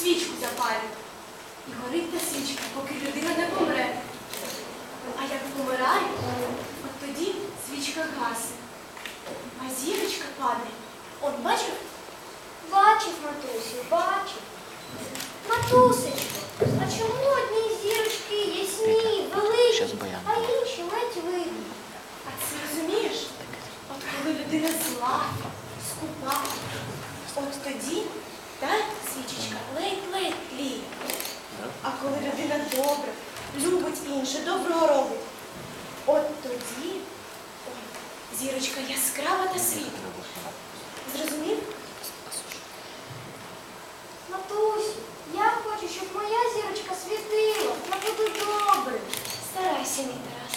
свічку запалює. І горить та свічка, поки людина не помре. А як помирає, от тоді свічка гасне. А зірочка падає. От бачив? Бачив, матусю, бачив. Матусечко, а чому одні зірочки ясні, великі, а інші ледь видні? А це розумієш? От коли людина зла, скупа, от тоді та свічечка ледь-ледь тліє. А коли людина добра, любить інше, добро робить, от тоді зірочка яскрава та світла. Зрозумів? Матусю, я хочу, щоб моя зірочка світила. Я буду добре. Старайся, мій Тарас.